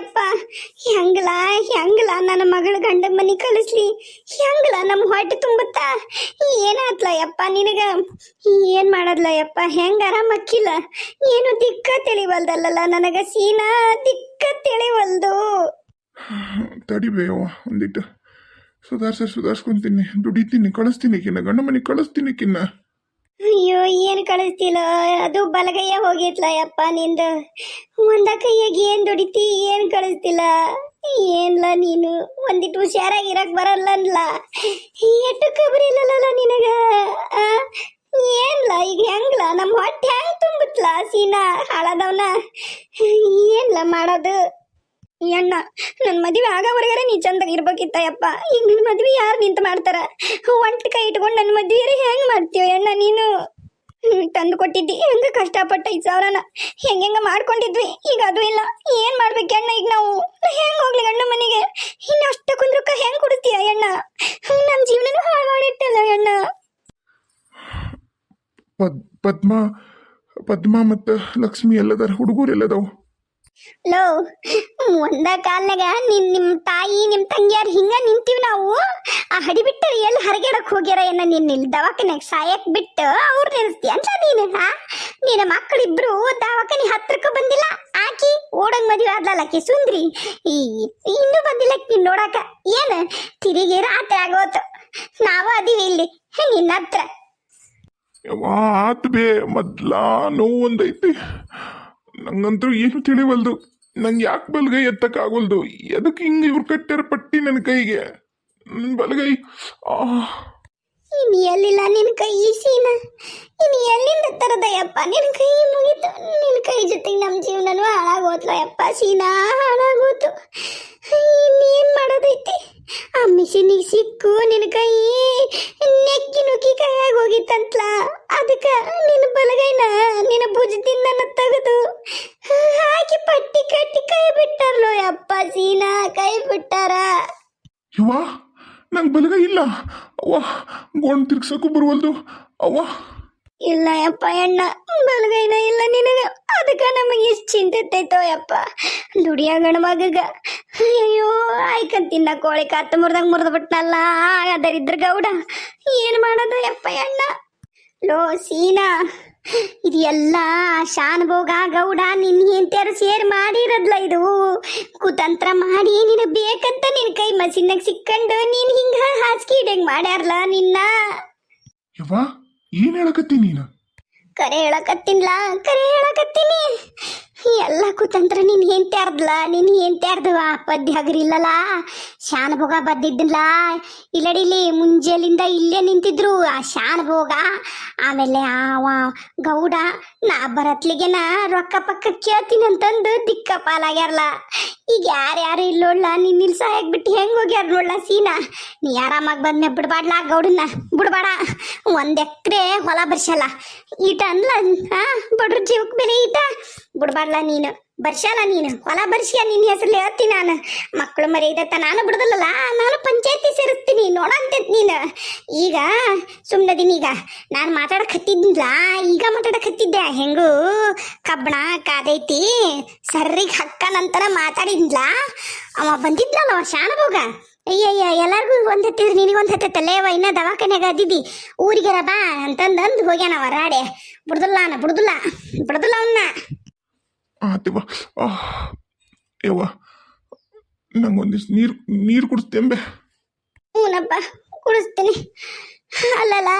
ಯಪ್ಪ ಹೆಂಗ್ಲ ಹೆಂಗ್ಲ ನನ್ನ ಮಗಳ ಗಂಡ ಮನಿ ಕಳಿಸ್ಲಿ, ಹೆಂಗ್ಲ ನಮ್ಮ ಹೊಟ್ಟೆ ತುಂಬುತ್ತಾ? ಏನಾತ್ಲ ಯಪ್ಪ ನಿನಗ? ಏನ್ ಮಾಡದ್ಲ ಯಪ್ಪ ಹೆಂಗ ಆರಾಮಕ್ಕಿಲ್ಲ ಏನು ದಿಕ್ಕ ತಿಳಿವಲ್ದಲ್ಲ ನನಗ ಸೀನಾ ದಿಕ್ಕ ತಿಳಿವಲ್ದು. ತಡಿಬೇವ ಒಂದಿಟ್ಟು. ಸುಧಾರ್ಸ ಸುಧಾರ್ಸ್ಕೊಂತೀನಿ, ದುಡಿತೀನಿ, ಕಳಿಸ್ತೀನಿ, ಕಿನ್ನ ಗಂಡ ಮನೆಗೆ ಕಳಿಸ್ತೀನಿ, ಕಿನ್ನ. ಅಯ್ಯೋ, ಏನು ಕಳಿಸ್ತಿಲ್ಲ ಅದು ಬಲಗೈಯ ಹೋಗಿತ್ಲ ಯಪ್ಪ ನಿಂದು. ಒಂದ ಕೈಯಾಗ ಏನು ದುಡಿತಿ, ಏನು ಕಳಿಸ್ತಿಲ್ಲ ಏನ್ಲ ನೀನು? ಒಂದಿಟ್ಟು ಹುಷಾರಾಗಿರಕ್ ಬರಲ್ಲ ಅನ್ಲ ಎಷ್ಟು ಕಬರಿ ಇಲ್ಲಲ್ಲ ನಿನಗ? ಏನ್ಲ, ಈಗ ಹೆಂಗ್ಲ? ನಮ್ಮ ಹೊಟ್ಟೆ ಹೆಂಗ್ ತುಂಬತ್ಲ, ಸೀನಾ, ಹಾಳದವನ. ಏನ್ಲ ಮಾಡೋದು? ಅಣ್ಣ ನನ್ನ ಮದುವೆ ಆಗೋವರೆಗಾರ ನೀ ಇರ್ಬೇಕಿತ್ತ ಯಪ್ಪ ಈಗ ನನ್ನ ಮದುವೆ ಯಾರು ನಿಂತ ಮಾಡ್ತಾರ? ಒಂಟ್ ಕೈ ಇಟ್ಕೊಂಡು ನನ್ನ ಮದುವೆ ಹೆಂಗ್ ಮಾಡ್ತೀವ ಅಣ್ಣ ನೀನು? ತಂದು ಕೊಟ್ಟಿದ್ದಿ, ಹೆಂಗ ಕಷ್ಟಪಟ್ಟ ಐದು ಸಾವಿರನ? ಹೆಂಗೆಂಗ ಮಾಡ್ಕೊಂಡಿದ್ವಿ? ಈಗ ಅದು ಇಲ್ಲ. ಏನ್ ಮಾಡ್ಬೇಕು ಅಣ್ಣ ಈಗ ನಾವು? ಹೆಂಗ್ ಹೋಗ್ಲಿ ಅಣ್ಣ ಮನೆಗೆ? ಇನ್ನು ಅಷ್ಟ ರೊಕ್ಕ ಹೆಂಗ್ ಕೊಡ್ತೀಯ ಅಣ್ಣ ನಮ್ಮ ಜೀವನನೂ ಹಾಳು ಮಾಡಿಟ್ಟಲ್ಲ ಅಣ್ಣ ಪದ್, ಪದ್ಮ ಪದ್ಮ ಮತ್ತು ಲಕ್ಷ್ಮಿ ಎಲ್ಲದಾರ ಹುಡುಗರು ಎಲ್ಲದಾವು? ಲೋ, ಒಂದ ಕಾಲ್ನಾಗ ನಿನ್ ನಿಮ್ಮ ತಾಯಿ ನಿಮ್ಮ ತಂಗಿಯಾರು ಹಿಂಗ ನಿಂತೀವಿ ನಾವು. ಆ ಹಡಿ ಬಿಟ್ಟು ಎಲ್ಲಿ ಹರಗೆಡಕ್ ಹೋಗ್ಯಾರ ಏನ ನಿನ್ ಇಲ್ಲಿ ದವಾಖಾನ್ಯಾಗ ಸಾಯಕ್ ಬಿಟ್ಟು ಅವ್ರ ನೆನೆಸ್ತೀಯ ಅಂತ ನೀನು, ಹಾ? ನಿನ್ನ ಮಕ್ಕಳಿಬ್ರು ದವಾಖಾನೆ ಹತ್ರಕ್ಕೆ ಬಂದಿಲ್ಲ. ಆಕಿ ಓಡಂಗ್ ಮದುವೆ ಆದ್ಲಲ್ಲ ಆಕಿ ಸುಂದ್ರಿ. ಈ ಇನ್ನೂ ಬಂದಿಲ್ಲ ನೀನ್ ನೋಡಾಕ. ಏನ ತಿರುಗಿ ರಾತ್ರಿ ಆಗೋತು. ನಾವು ಅದೀವಿ ಇಲ್ಲಿ ನಿನ್ನ ಹತ್ರ ಆತ್ ಬೇ ಮೊದ್ಲ ನೋವು ಒಂದೈತಿ. ನಂಗಂತೂ ಏನು ತಿಳಿವಲ್ದು. ನಂಗೆ ಯಾಕೆ ಬಲಗೈ ಎತ್ತಕ್ಕಾಗಲ್ದು? ಎದಕ್ಕೆ ಹಿಂಗೆ ಇವ್ರು ಕಟ್ಟ್ಯಾರ ಪಟ್ಟಿ ನನ್ನ ಕೈಗೆ? ನನ್ನ ಬಲಗೈ, ಆ. ಇನ್ನು ಎಲ್ಲಿಲ್ಲ ನಿನ್ನ ಕೈ ಸೀನ? ಇನ್ನು ಎಲ್ಲಿಂದ ತರದಯ್ಯಪ್ಪ ನಿನ್ನ ಕೈ ಮುಗೀತು. ನಿನ್ನ ಕೈ ಜೊತೆಗೆ ನಮ್ಮ ಜೀವನನೂ ಹಾಳಾಗೋತ್ಲ ಯಪ್ಪ ಸೀನಾ ಹಾಳಾಗೋತು. ಇನ್ನೇನ್ ಮಾಡೋದೈತಿ? ಆ ಮಿಷಿನಿಗೆ ಸಿಕ್ಕು ನಿನ್ನ ಕೈ. ನೆಕ್ಕಿ ನುಕ್ಕಿ ಕೈಯಾಗ ಹೋಗಿತ್ತಂತ್ಲ. ಅದಕ್ಕೆ ನಿನ್ನ ಬಲಗೈನ ನಿನ್ನ ಭುಜದಿಂದ ತೆಗೆದು. ಕಟ್ಟಿ ಕೈ ಬಿಟ್ಟಾರ್ಲೋ ಯಪ್ಪ ಸೀನಾ ಕೈ ಬಿಟ್ಟಾರ? ಯವ್ವ ನಂಗೆ ಬಲಗ ಇಲ್ಲ. ಅವ್ವ ಗೋಣ್ ತಿರ್ಗ್ಸಕ್ಕೂ ಬರುವಲ್ದು. ಅವ್ವ. ಇಲ್ಲ ಯಪ್ಪ ಅಣ್ಣ ಬಲಗೈನ ಇಲ್ಲ ನಿನಗೆ. ಅದಕ್ಕ ನಮಗೆ ಎಷ್ಟು ಚಿಂತೆತ್ತೈತೋ ಯಪ್ಪ. ದುಡಿಯ ಗಣಮಗಗ ಅಯ್ಯೋ ಆಯ್ಕಂತಿನ್ನ ಕೋಳಿ ಕತ್ತು ಮುರ್ದಂಗ ಮುರಿದು ಬಿಟ್ನಲ್ಲ. ಅದರಿದ್ರ ಗೌಡ. ಏನು ಮಾಡೋದು ಯಪ್ಪ ಅಣ್ಣ? ಲೋ ಸೀನಾ ಇದೆಲ್ಲ ಶಾನ್ಭೋಗ ಗೌಡ ನಿನ್ನ ಹೆಂಡ್ತಿಯರು ಸೇರ್ ಮಾಡಿರದ್ಲ ಇದು. ಕುತಂತ್ರ ಮಾಡಿ ನೀನು ಬೇಕಂತ ನಿನ್ ಕೈ ಮಸಿನಾಗ ಸಿಕ್ಕಂಡು ನೀನ್ ಹಿಂಗ ಹಾಸಿಗೆ ಇಡಂಗ್ ಮಾಡ್ಯಾರ್ಲ ನಿನ್ನ. ಯವ್ವ ಏನು ಹೇಳಕತ್ತಿ ನೀನು? ಕರೆ ಹೇಳಕತ್ತಿನ್ಲ ಕರೆ ಹೇಳಕತ್ತೀನಿ. ಎಲ್ಲ ಕುತಂತ್ರ ನೀನ್ ಅರ್ದ್ಲ ನೀನ್ ಹೆಂಡ್ತಿ ಅರ್ದವ ಪದ್ಯ ಹಗರಿಲ್ಲಲ್ಲ ಶಾನಭೋಗ ಬದ್ದಿದ್ದಲ್ಲ ಇಲ್ಲಡಿಲಿ ಮುಂಜಾಲಿಂದ ಇಲ್ಲೇ ನಿಂತಿದ್ರು ಆ ಶಾನಭೋಗ ಆಮೇಲೆ ಆವ ಗೌಡ, ನಾ ಬರತ್ಲಿಗೆನ ರೊಕ್ಕ ಪಕ್ಕ ಕೇಳ್ತೀನಿ ಅಂತಂದು ದಿಕ್ಕ ಪಾಲಾಗ್ಯಾರಲ್ಲ ಈಗ ಯಾರ್ಯಾರು ಇಲ್ಲೋಳ್ಳ ನೀನ್ ಇಲ್ಲಿ ಸಹಾಯಕ್ ಬಿಟ್ಟು ಹೆಂಗ್ ಹೋಗ್ಯಾರ ನೋಡ್ಲ ಸೀನಾ? ನೀ ಆರಾಮಾಗಿ ಬಂದ್ಮೆ ಬಿಡ್ಬಾಡ್ಲ ಗೌಡನ್ನ? ಬಿಡ್ಬಾಡ. ಒಂದ್ ಎಕ್ರೆ ಹೊಲ ಬರ್ಸಲ್ಲ ಈಟ ಅನ್ಲ? ಹಾ, ಬಡ್ರ ಜೀವಕ್ಕೆ ಬೆಲೆ ಈಟ? ಬಿಡ್ಬಾಡ್ಲ ನೀನು? ಬರ್ಸಲ್ಲ ನೀನು? ಹೊಲ ಬರ್ಸಿಯ ನಿನ್ನ ಹೆಸರಲ್ಲಿ ಹೇಳ್ತೀನಿ ನಾನು. ಮಕ್ಕಳು ಮರಿ ಇದತ್ತ ನಾನು ಬಿಡದಲ್ಲ ನಾನು ಪಂಚಾಯತಿ ಸೇರಿಸ್ತೀನಿ ನೋಡಂತೈತ್ ನೀನು. ಈಗ ಸುಮ್ಮನದೀನಿ ಈಗ. ನಾನು ಮಾತಾಡಕತ್ತಿದ್ನಿಲ್ಲ, ಈಗ ಮಾತಾಡಕತ್ತಿದ್ದೆ. ಹೆಂಗೂ ಕಬ್ಬಣ ಕಾದೈತಿ ಸರ್ರಿಗೆ ಹಕ್ಕ ನಂತರ ಮಾತಾಡಿದ್ಲ ಅವ ಬಂದಿದ್ಲಲ್ಲ ಅವ ಶಾನಭೋಗ ಅಯ್ಯಯ್ಯ, ಎಲ್ಲಾರ್ಗೂ ಒಂದ್ ಹತ್ತಿದ್ರೆ ನಿನಗೊಂದು ಹತ್ತೈತಲ್ಲೇ? ಅವ ಇನ್ನ ದವಾಖಾನೆಗ ಅದಿದ್ದಿ. ಊರಿಗೆರ ಬಾ ಅಂತಂದು ಹೋಗ್ಯಾನವ ರಾಡೆ ಬಿಡುದಿಲ್ಲ ಬಿಡುದಿಲ್ಲ ಬಿಡುದಿಲ್ಲ ಅವನ್ನ ಆತಿವ ಆ ಯವ್ವ ನಂಗೊಂದಿಷ್ಟು ನೀರು ನೀರು ಕುಡಿಸ್ತೇಂಬೆ ಹ್ಞೂನಪ್ಪ ಕುಡಿಸ್ತೀನಿ. ಅಲ್ಲಲ್ಲ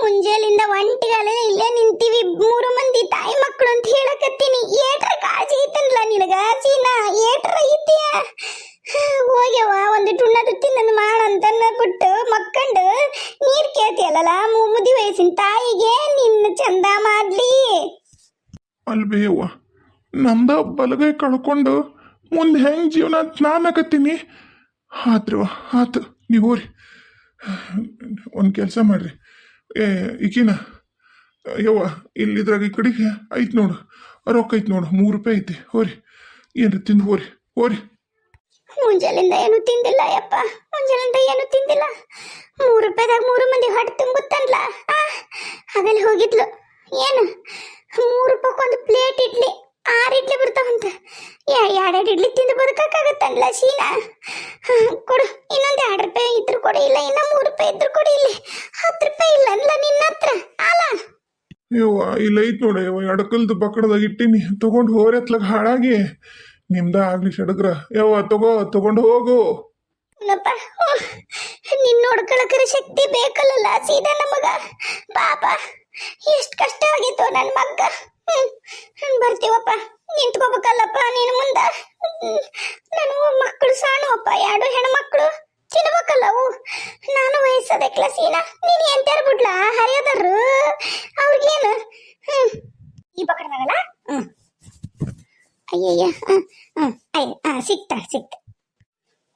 ಮುಂಜಾಲಿಂದ ಒಂಟಿಗಳೇ ಇಲ್ಲೇ ನಿಂತೀವಿ. ಮೂರು ಮಂದಿ ತಾಯಿ ಮಕ್ಕಳು ಅಂತ ಹೇಳಕತ್ತೀನಿ. ಏಟ್ರ ಕಾಜಿ ಐತನ್ಲ ನಿನಗ ಚೀನ ಏಟ್ರ ಐತಿಯ ಹೋಗ್ಯವ ಒಂದು ಟುಣ್ಣದು ತಿನ್ನದು ಮಾಡಂತ ಕೊಟ್ಟು ಮಕ್ಕಂಡು ನೀರ್ ಕೇಳ್ತಿಯಲ್ಲ ಮುದಿ ವಯಸ್ಸಿನ ತಾಯಿಗೆ ನಿನ್ನ ಚಂದ ಮಾಡ್ಲಿ. ಅಲ್ವೇ ನಂದ ಬಲಗೈ ಕಳ್ಕೊಂಡು ಮುಂದೆ ಹೆಂಗೆ ಜೀವನ ಅಂತ ನಾನು ಹಾಕತ್ತೀನಿ ಆತ್ರವ ಆತು ನೀವು ಹೋರಿ. ಒಂದು ಕೆಲಸ ಮಾಡ್ರಿ. ಏ ಈಕಿನ. ಯವ್ವ ಇಲ್ಲಿದ್ರಾಗ ಈ ಕಡೆಗೆ ಐತೆ ನೋಡು. ರೊಕ್ಕ ಐತೆ ನೋಡು ಮೂರು ರೂಪಾಯಿ ಐತಿ. ಹೋರಿ. ಏನು ತಿಂದು ಹೋರಿ. ಹೋರಿ. ಮುಂಜಾನೆಯಿಂದ ಏನು ತಿಂದಿಲ್ಲ ಯಪ್ಪ. ಮುಂಜಾಲಿಂದ ಏನು ತಿಂದಿಲ್ಲ. ಮೂರು ರೂಪಾಯಿದಾಗ ಮೂರು ಮಂದಿ ಹೊಟ್ಟೆ ತುಂಬುತ್ತಲ್ಲ ಆ, ಆಮೇಲೆ ಹೋಗಿದ್ಲು. ಏನು? ಮೂರು ರೂಪಾಯಿ ಒಂದು ಪ್ಲೇಟ್ ಇಡ್ಲಿ. ಆರು ಇಡ್ಲಿ ಬರ್ತಾವಂತ. ಎರಡೆರಡು ಇಡ್ಲಿ ತಿಂದು ಬದುಕಕ್ಕಾಗತ್ತಲ್ಲ ಶೀನಾ? ಕೊಡು. ಇನ್ನೊಂದು ಎರಡು ರೂಪಾಯಿ ಇದ್ರು ಕೊಡಿ ಇಲ್ಲ ಇನ್ನ ಮೂರು ರೂಪಾಯಿ ಇದ್ರು ಕೊಡಿ ಇಲ್ಲಿ. ಹತ್ತು ರೂಪಾಯಿ ಇಲ್ಲ ಅಲ್ಲ ನಿನ್ನ ಹತ್ರ. ಅಲ್ಲ ಅಯ್ಯೋ ಇಲ್ಲ ಐತ್ ನೋಡಿ ಯವ್ವ ಎಡಕಲ್ದು ಬಕ್ಕಡದಾಗ ಇಟ್ಟಿನಿ. ತಗೊಂಡು ಹೋರೆತ್ಲಾಗ ಹಾಳಾಗಿ. ನಿಮ್ದ ಆಗ್ಲಿ ಸಡಗ್ರ ಯವ್ವ ತಗೋ ತಗೊಂಡು ಹೋಗು. ನಪ್ಪ ನಿನ್ ನೋಡ್ಕೊಳಕರ ಶಕ್ತಿ ಬೇಕಲ್ಲಲ್ಲ ಸೀದಾ ನಮಗ? ಪಾಪ ಎಷ್ಟು ಕಷ್ಟ ಆಗಿತ್ತು ನನ್ನ ಮಗ್ಗ. ಬರ್ತೀವಪ್ಪ. ನಿಂತ್ಕೋಬೇಕಲ್ಲಪ್ಪ, ನೀನು ಮುಂದ. ನನಗೂ ಮಕ್ಕಳು ಸಾಣುವಪ್ಪ, ಎರಡು ಹೆಣ್ಮಕ್ಳು. ತಿನ್ಬೇಕಲ್ಲವು ನಾನು ಕ್ಲಾಸ್ ಏನ? ನೀನು ಎಂತಾರ ಬಿಡ್ಲಾ ಹರಿಯದರು ಅವ್ರಿಗೇನು? ಈ ಪಕಡ್ದಾಗಲ್ಲ ಅಯ್ಯಯ್ಯ ಸಿಕ್ತ ಸಿಕ್ತ.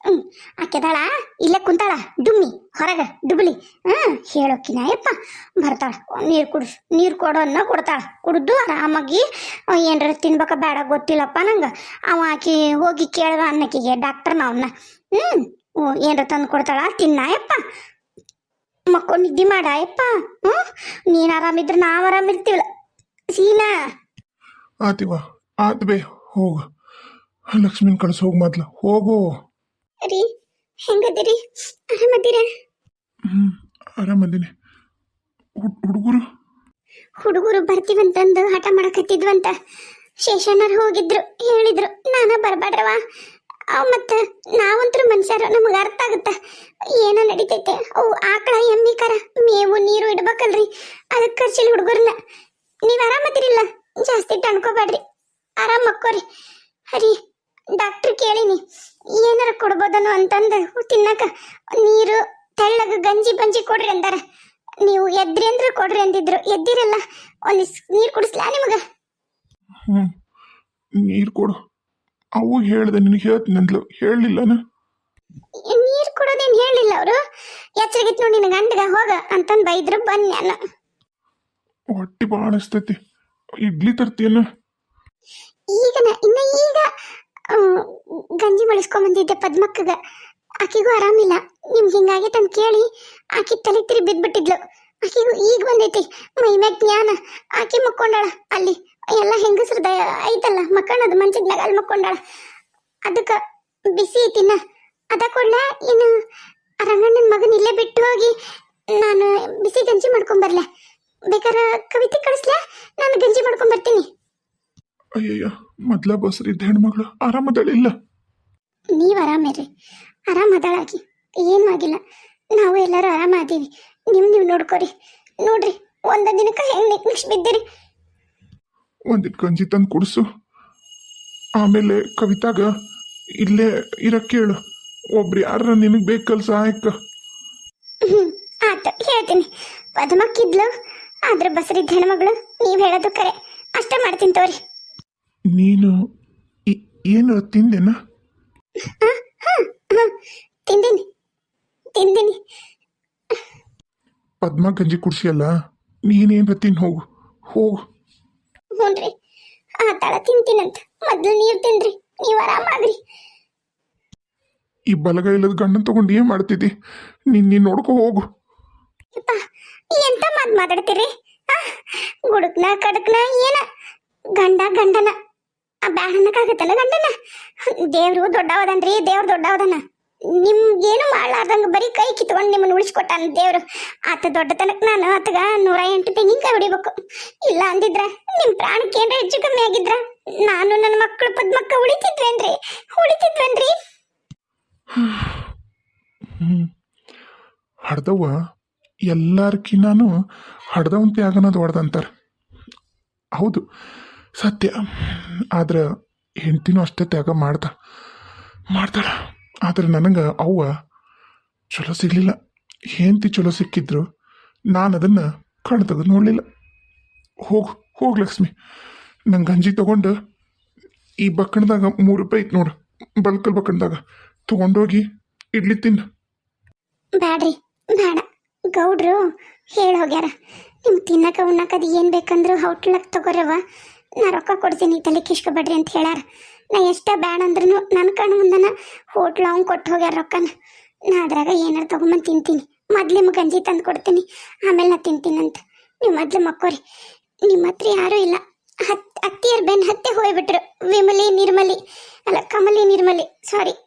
ಹ್ಮ್ ಆಕೆದಾಳ ಇಲ್ಲೇ ಕುಂತಾಳ ಡುಮ್ಮಿ ಹೊರಗ ಡುಬ್ಲಿ. ಹ್ಮ್ ಹೇಳೋಕಿನ ಯಪ್ಪ ಬರ್ತಾಳ. ನೀರು ಕುಡಿಸ್ ನೀರು ಕೊಡೋನ್ನ ಕೊಡ್ತಾಳ. ಕುಡ್ದು ಆರಾಮಾಗಿ ಏನರ ತಿನ್ಬೇಕ ಬೇಡ ಗೊತ್ತಿಲ್ಲಪ್ಪ ನಂಗೆ. ಅವ ಆಕಿ ಹೋಗಿ ಕೇಳ್ದ ಅನ್ನಕಿಗೆ ಡಾಕ್ಟರ್ನ ಅವನ್ನ ಹ್ಮ್, ಏನ್ರ ತಂದು ಕೊಡ್ತಾಳ ತಿನ್ನ ಯಪ್ಪ. ಮಕ್ಕೊಂಡು ನಿದ್ದೆ ಮಾಡ ಯಪ್ಪ. ಹ್ಮ್ ನೀನ್ ಆರಾಮಿದ್ರೆ ನಾವ್ ಆರಾಮಿರ್ತೀವಲ್ಲ ಸೀನಾ. ಆತಿವ ಆತ್ ಬೇ ಹೋಗು. ಲಕ್ಷ್ಮಿನ ಕಳ್ಸಿ ಹೋಗು ಮೊದ್ಲು ಹೋಗು. ರೀ ಹೆಂಗದಿರಿ? ಆರಾಮದಿರ? ಆರಾಮದೀನಿ. ಹುಡುಗರು? ಹುಡುಗರು ಬರ್ತೀವಂತಂದು ಹಠ ಮಾಡಕತ್ತಿದ್ವಂತ. ಶೇಷಣ್ಣರ್ ಹೋಗಿದ್ರು ಹೇಳಿದ್ರು ನಾನ ಬರ್ಬೇಡ್ರವ ಅವ್ ಮತ್ತ ನಾವಂತೂ ಮನುಷ್ಯರು ನಮಗ ಅರ್ಥ ಆಗುತ್ತ. ಏನ ನಡೀತೈತೆ. ಅವು ಆಕಳ ಎಮ್ಮಿ ಕರ ಮೇವು ನೀರು ಇಡ್ಬೇಕಲ್ರಿ. ಅದಕ್ಕೆ ಕರ್ಸಿಲ್ ಹುಡುಗರ್ನ. ನೀವ್ ಆರಾಮದಿರಿಲ್ಲ? ಜಾಸ್ತಿ ಟಣ್ಕೋಬೇಡ್ರಿ ಆರಾಮ್ ಮಕ್ಕೋರಿ. ಹರಿ ಡಾಕ್ಟರ್ ಕೇಳಿನಿ ಏನಾರ ಕೊಡ್ಬೋದನು ಅಂತಂದು ತಿನ್ನಕ ನೀರು ತೆಳ್ಳಗ ಗಂಜಿ ಬಂಜಿ ಕೊಡ್ರಿ ಅಂದಾರ. ನೀವು ಎದ್ರಿ ಅಂದ್ರೆ ಕೊಡ್ರಿ ಅಂದಿದ್ರು. ಎದ್ದಿರಲ್ಲ ಒಂದಿಸ್ ನೀರ್ ಕುಡಿಸ್ಲಾ ನಿಮಗ? ಹ್ಞೂ ನೀರು ಕೊಡು. ಅವು ಹೇಳ್ದೆ ನಿನಗೆ ಹೇಳ್ತೀನಿ ಅಂದ್ಲು. ಹೇಳಲಿಲ್ಲನ? ನೀರ್ ಕೊಡೋದೇನ್ ಹೇಳಿಲ್ಲ ಅವರು? ಎಚ್ಚರಿಗಿತ್ ನೋಡಿ ನಿನ್ನ ಗಂಡಗ ಹೋಗ ಅಂತಂದ್ ಬೈದ್ರು ಬನ್ನಿ ನಾನು ಹೊಟ್ಟಿ ಭಾಳ ಅನಿಸ್ತೈತಿ ಇಡ್ಲಿ ತರ್ತೀಯನ? ಈಗ ಇನ್ನ ಈಗ ಗಂಜಿ ಮಳಿಸ್ಕೊಂಬಂದಿದ್ದೆ ಪದ್ಮಕ್ಕಗ. ಆಕಿಗೂ ಆರಾಮಿಲ್ಲ. ನಿಮ್ಗೆ ಹಿಂಗಾಗೈತೆ ಅಂತ ಕೇಳಿ ಆಕಿ ತಲೆ ತಿರಿ ಬಿದ್ಬಿಟ್ಟಿದ್ಲು. ಆಕಿಗೂ ಈಗ ಬಂದೈತಿ, ಮೈ ಜ್ಞಾನ. ಆಕಿ ಮಕ್ಕೊಂಡಾಳ ಅಲ್ಲಿ. ಎಲ್ಲ ಹೆಂಗಸ್ರದ ಐತಲ್ಲ ಮಕ್ಕಳದು ಮಂಚದ ಅಲ್ಲಿ ಮಕ್ಕೊಂಡಾಳ. ಅದಕ್ಕೆ ಬಿಸಿ ಐತಿನ ಅದ ಏನು ಇನ್ನು ರಂಗಣ್ಣನ ಮಗನ ಇಲ್ಲೇ ಬಿಟ್ಟು ಹೋಗಿ ನಾನು ಬಿಸಿ ಗಂಜಿ ಮಾಡ್ಕೊಂಬರ್ಲ. ಬೇಕಾರ ಕವಿತೆ ಕಳಿಸ್ಲೆ? ನಾನು ಗಂಜಿ ಮಾಡ್ಕೊಂಬರ್ತೀನಿ. ಅಯ್ಯಯ್ಯ ಮೊದ್ಲ ಬಸ್ರಿದ್ದ ಹೆಣ್ಮಗಳು ಆರಾಮದಳಿಲ್ಲ. ನೀವ್ ಆರಾಮಿರ್ರಿ. ಆರಾಮದಳಾಗಿ. ಏನೂ ಆಗಿಲ್ಲ. ನಾವು ಎಲ್ಲರೂ ಆರಾಮ ನೀವು ನಿಮ್ ನೀವು ನೋಡ್ಕೊರಿ. ನೋಡ್ರಿ ಒಂದ ದಿನಕ್ಕ ಹೆಂಗ್ ನಿಕ್ ನಿಕ್ಸ್ ಬಿದ್ದಿರಿ. ಒಂದಿಟ್ಟು ಗಂಜಿ ತಂದು ಕುಡಿಸು. ಆಮೇಲೆ ಕವಿತಾಗ ಇಲ್ಲೇ ಇರಕ್ಕೆ ಹೇಳು ಒಬ್ರು ಯಾರ ನಿನಗೆ ಬೇಕಲ್ಲ ಸಹಾಯಕ್ಕ ಆತ ಹೇಳ್ತೀನಿ. ಪದ್ಮಕ್ಕಿದ್ಲು ಆದ್ರೆ ಬಸರಿದ್ದ ಹೆಣ್ಮಗಳು ನೀವ್ ಹೇಳೋದು ಕರೆ. ಅಷ್ಟೇ ಮಾಡ್ತೀನಿ ತೋರಿ. ನೀನು ಏನು ತಿಂದೆನ? ತಿಂದಿನಿ ತಿಂದಿನಿ. ಪದ್ಮ ಗಂಜಿ ಕುಡ್ಸಿಯಲ್ಲ ನೀನೇನ್ ತಿನ್ ಹೋಗು. ಹೋಗು ಹ್ಞೂನ್ರಿ ತಳ ತಿಂತೀನಂತ. ಮೊದ್ಲು ನೀರು ತಿನ್ರಿ ನೀವ್ ಆರಾಮಾಗ್ರಿ ಈ ಬಲಗ ಇಲ್ಲದ ಗಂಡನ್ ತಗೊಂಡು ಏನ್ ಮಾಡ್ತಿದ್ದಿ? ನೀನ್ ನೀನ್ ನೋಡ್ಕೊ ಹೋಗು. ಯಪ್ಪ ಎಂತ ಮಾತ್ ಮಾತಾಡ್ತೀರಿ ಆ, ಗುಡುಕ್ನ ಕಡಕ್ನ ಏನ? ಗಂಡ ಗಂಡನ. ಆ ಬ್ಯಾಡನ್ನಕ್ಕಾಗತ್ತಲ್ಲ ಗಂಡನ? ದೇವ್ರು ದೊಡ್ಡವದನ್ರಿ, ದೇವ್ರು ದೊಡ್ಡವದನ. ನಿಮ್ಗೇನು ಮಾಡ್ಲಾರ್ದಂಗ ಬರೀ ಕೈ ಕಿತ್ಕೊಂಡು ನಿಮ್ಮನ್ನ ಉಳಿಸ್ಕೊಟ್ಟಾನ ದೇವ್ರು? ಆತ ದೊಡ್ಡತನಕ್ ನಾನು ಆತಗ ನೂರ ಎಂಟು ತೆಂಗಿನಕಾಯಿ ಹೊಡಿಬೇಕು. ಇಲ್ಲ ಅಂದಿದ್ರ ನಿಮ್ಮ ಪ್ರಾಣಕ್ಕೆ ಹೆಚ್ಚು ಕಮ್ಮಿ ಆಗಿದ್ರ? ನಾನು ನನ್ನ ಮಕ್ಕಳು ಪದ್ಮಕ್ಕ ಉಳಿತಿದ್ವೇನ್ರಿ? ಉಳಿತಿದ್ವೇನ್ರಿ? ಹಡ್ದವ್ವ, ಎಲ್ಲಾರ್ಕಿನಾನು ಹಡ್ದವಂತೆ ತ್ಯಾಗನ ಹೊಡೆದಂತಾರೆ. ಹೌದು. ಸತ್ಯ. ಆದ್ರೆ ಹೆಂಡ್ತಿನೂ ಅಷ್ಟೇ ತ್ಯಾಗ ಮಾಡ್ತಾ, ಮಾಡ್ತಾಳ. ಆದ್ರೆ ನನಗೆ ಅವ್ವ ಚಲೋ ಸಿಗಲಿಲ್ಲ. ಹೆಂಡ್ತಿ ಚಲೋ ಸಿಕ್ಕಿದ್ರು ನಾನು ಅದನ್ನು ಕಣ್ತದ ನೋಡಲಿಲ್ಲ. ಹೋಗು ಹೋಗು ಲಕ್ಷ್ಮಿ. ನಂಗೆ ಗಂಜಿ ತಗೊಂಡು ಈ ಬಕ್ಕಣದಾಗ ಮೂರು ರೂಪಾಯಿ ಐತೆ ನೋಡು, ಬಲ್ಕಲ್ ಬಕ್ಕಣದಾಗ. ತಗೊಂಡೋಗಿ ಇಡ್ಲಿ ತಿನ್ನು. ಬ್ಯಾಡ್ರಿ, ಬ್ಯಾಡ. ಗೌಡ್ರು ಹೇಳಿ ಹೋಗ್ಯಾರ ನಿಮ್ ತಿನ್ನಕ ಉಣ್ಣಕ ಅದು ಏನು ಬೇಕಂದ್ರು ಹೋಟ್ಲಕ್ ತಗೋರವ ನಾ ರೊಕ್ಕ ಕೊಡ್ತೀನಿ ತಲೆ ಕಿಶ್ಕೊಬೇಡ್ರಿ ಅಂತ ಹೇಳ್ಯಾರ. ನಾ ಎಷ್ಟೇ ಬ್ಯಾಡ ಅಂದ್ರೂ ನನ್ನ ಕಣ್ಣು ಮುಂದನ ಹೋಟ್ಲ ಅವ್ನು ಕೊಟ್ಟು ಹೋಗ್ಯಾರ ರೊಕ್ಕನ. ನಾ ಅದ್ರಾಗ ಏನಾರು ತಗೊಂಬಂದು ತಿಂತೀನಿ. ಮೊದ್ಲು ನಿಮ್ಗೆ ಗಂಜಿ ತಂದು ಕೊಡ್ತೀನಿ. ಆಮೇಲೆ ನಾ ತಿಂತೀನಂತ. ನೀವು ಮೊದ್ಲು ಮಕ್ಕೋರಿ. ನಿಮ್ಮ ಹತ್ರ ಯಾರೂ ಇಲ್ಲ. ಹತ್ ಅತ್ತಿಯರ್ ಬೆನ್ ಹತ್ತೆ ಹೋಗ್ಬಿಟ್ರು. ವಿಮಲಿ, ನಿರ್ಮಲಿ. ಅಲ್ಲ, ಕಮಲಿ, ನಿರ್ಮಲಿ. ಸಾರಿ